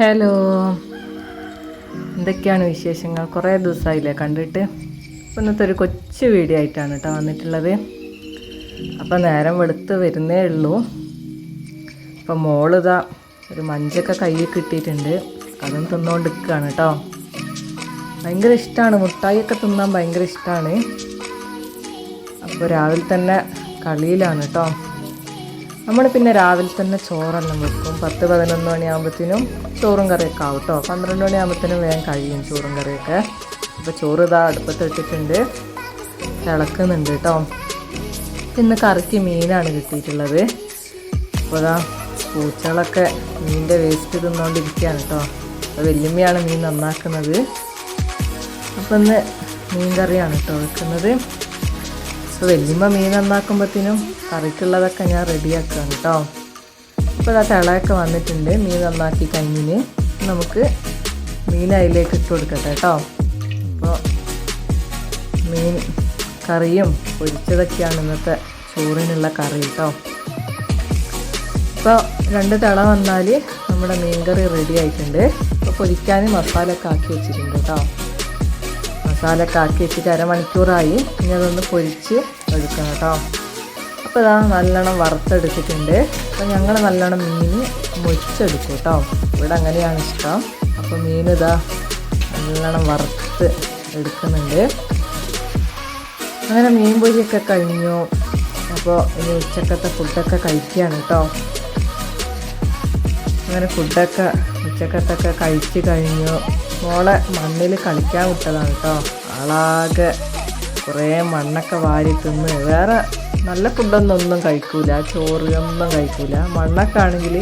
Hello എന്തൊക്കെയാണ് വിശേഷങ്ങൾ? കുറേ ദിവസമായില്ലേ കണ്ടിട്ട്? ഇന്നത്തെ ഒരു കൊച്ചു വീഡിയോ ആയിട്ടാണ് കേട്ടോ വന്നിട്ടുള്ളത്. അപ്പോൾ നേരം വെളുത്ത് വരുന്നേ ഉള്ളൂ. അപ്പം മോളിതാ ഒരു മഞ്ചൊക്കെ കയ്യിൽ കിട്ടിയിട്ടുണ്ട്. അതും തിന്നുകൊണ്ട് നിൽക്കുകയാണ് കേട്ടോ. ഭയങ്കര ഇഷ്ടമാണ് മുട്ടായിയൊക്കെ തിന്നാൻ ഭയങ്കര ഇഷ്ടമാണ് അപ്പോൾ രാവിലെ തന്നെ കളിയിലാണ് കേട്ടോ. നമ്മൾ പിന്നെ രാവിലെ തന്നെ ചോറെല്ലാം വെക്കും. പത്ത് പതിനൊന്ന് മണിയാകുമ്പോഴത്തേനും ചോറും കറിയൊക്കെ ആവും കേട്ടോ പന്ത്രണ്ട് മണിയാകുമ്പോഴത്തേനും വേഗം കഴിയും ചോറും കറിയൊക്കെ. അപ്പോൾ ചോറ് ഇതാ വെച്ചിട്ടുണ്ട്. തിളക്കുന്നുണ്ട് കേട്ടോ പിന്നെ കറിക്ക് മീനാണ് കിട്ടിയിട്ടുള്ളത്. അപ്പോൾ ഇതാ പൂച്ചകളൊക്കെ മീനിന്റെ വേസ്റ്റ് തിന്നുകൊണ്ടിരിക്കുകയാണ് കേട്ടോ അപ്പോൾ വല്യമ്മയാണ് മീൻ നന്നാക്കുന്നത്. അപ്പം ഇന്ന് മീൻ കറിയാണ് കേട്ടോ വെക്കുന്നത്. അപ്പോൾ വല്യമ്മ മീൻ നന്നാക്കുമ്പോഴത്തേനും കറിക്കുള്ളതൊക്കെ ഞാൻ റെഡിയാക്കുകയാണ് കേട്ടോ അപ്പോൾ ആ തിളയൊക്കെ വന്നിട്ടുണ്ട് മീൻ നന്നാക്കി കഴിഞ്ഞിന് നമുക്ക് മീൻ അതിലേക്ക് ഇട്ട് കൊടുക്കട്ടെ കേട്ടോ അപ്പോൾ മീൻ കറിയും പൊരിച്ചതൊക്കെയാണ് ഇന്നത്തെ ചോറിനുള്ള കറി കേട്ടോ ഇപ്പോൾ രണ്ട് തിള വന്നാൽ നമ്മുടെ മീൻ കറി റെഡി ആയിട്ടുണ്ട്. അപ്പോൾ പൊരിക്കാൻ മസാലയൊക്കെ ആക്കി വെച്ചിട്ടുണ്ട് കേട്ടോ മസാലയൊക്കെ ആക്കി വെച്ചിട്ട് അരമണിക്കൂറായി. ഇനി അതൊന്ന് പൊരിച്ച് എടുക്കണം കേട്ടോ. അപ്പോൾ ഇതാ നല്ലോണം വറുത്തെടുത്തിട്ടുണ്ട്. അപ്പോൾ ഞങ്ങൾ നല്ലോണം മീൻ മുറിച്ചെടുക്കും കേട്ടോ. ഇവിടെ അങ്ങനെയാണ് ഇഷ്ടം. അപ്പോൾ മീൻ ഇതാ നല്ലോണം വറുത്ത് എടുക്കുന്നുണ്ട്. അങ്ങനെ മീൻ പൊരിയൊക്കെ കഴിഞ്ഞു. അപ്പോൾ ഇനി ഉച്ചക്കത്തെ ഫുഡൊക്കെ കഴിക്കുകയാണ് കേട്ടോ. അങ്ങനെ ഫുഡൊക്കെ ഉച്ചക്കത്തൊക്കെ കഴിച്ച് കഴിഞ്ഞു. മോളെ മണ്ണിൽ കളിക്കാൻ വിട്ടതാണ് കേട്ടോ ആളാകെ കുറേ മണ്ണൊക്കെ വാരി തിന്ന്. വേറെ നല്ല ഫുഡൊന്നും ഒന്നും കഴിക്കൂല. ചോറ് ഒന്നും കഴിക്കൂല. മണ്ണൊക്കെ ആണെങ്കിൽ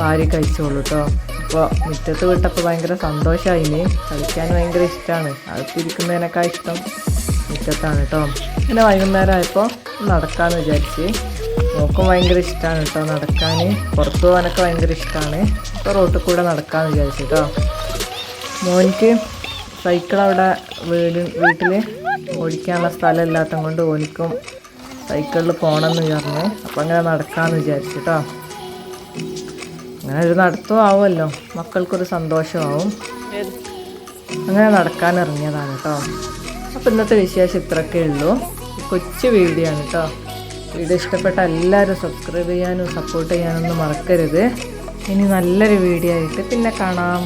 വാരി കഴിച്ചോളൂ കേട്ടോ അപ്പോൾ മുറ്റത്ത് വിട്ടപ്പോൾ ഭയങ്കര സന്തോഷമായിന് കളിക്കാൻ ഭയങ്കര ഇഷ്ടമാണ് അകത്തിരിക്കുന്നതിനേക്കാൾ ഇഷ്ടം മുറ്റത്താണ് കേട്ടോ പിന്നെ വൈകുന്നേരം ആയപ്പോൾ നടക്കാമെന്ന് വിചാരിച്ച്. നോക്കും ഭയങ്കര ഇഷ്ടമാണ് കേട്ടോ നടക്കാൻ പുറത്തു പോകാനൊക്കെ ഭയങ്കര ഇഷ്ടമാണ് ഇപ്പോൾ റോട്ടിൽ കൂടെ നടക്കാമെന്ന് വിചാരിച്ചു കേട്ടോ മോനിക്ക് സൈക്കിൾ അവിടെ വീട് വീട്ടിൽ ഓടിക്കാനുള്ള സ്ഥലം ഇല്ലാത്തത് കൊണ്ട് ഓനിക്കും സൈക്കിളിൽ പോകണമെന്ന് വിചാരിഞ്ഞ് അപ്പം അങ്ങനെ നടക്കാമെന്ന് വിചാരിച്ചു കേട്ടോ അങ്ങനെ ഒരു നടത്തം ആവുമല്ലോ. മക്കൾക്കൊരു സന്തോഷമാവും. അങ്ങനെ നടക്കാൻ ഇറങ്ങിയതാണ് കേട്ടോ അപ്പോൾ ഇന്നത്തെ വിശേഷം ഇത്രയൊക്കെ ഉള്ളൂ. കൊച്ചു വീഡിയോ ആണ് കേട്ടോ വീഡിയോ ഇഷ്ടപ്പെട്ട എല്ലാവരും സബ്സ്ക്രൈബ് ചെയ്യാനും സപ്പോർട്ട് ചെയ്യാനൊന്നും മറക്കരുത്. ഇനി നല്ലൊരു വീഡിയോ ആയിട്ട് പിന്നെ കാണാം.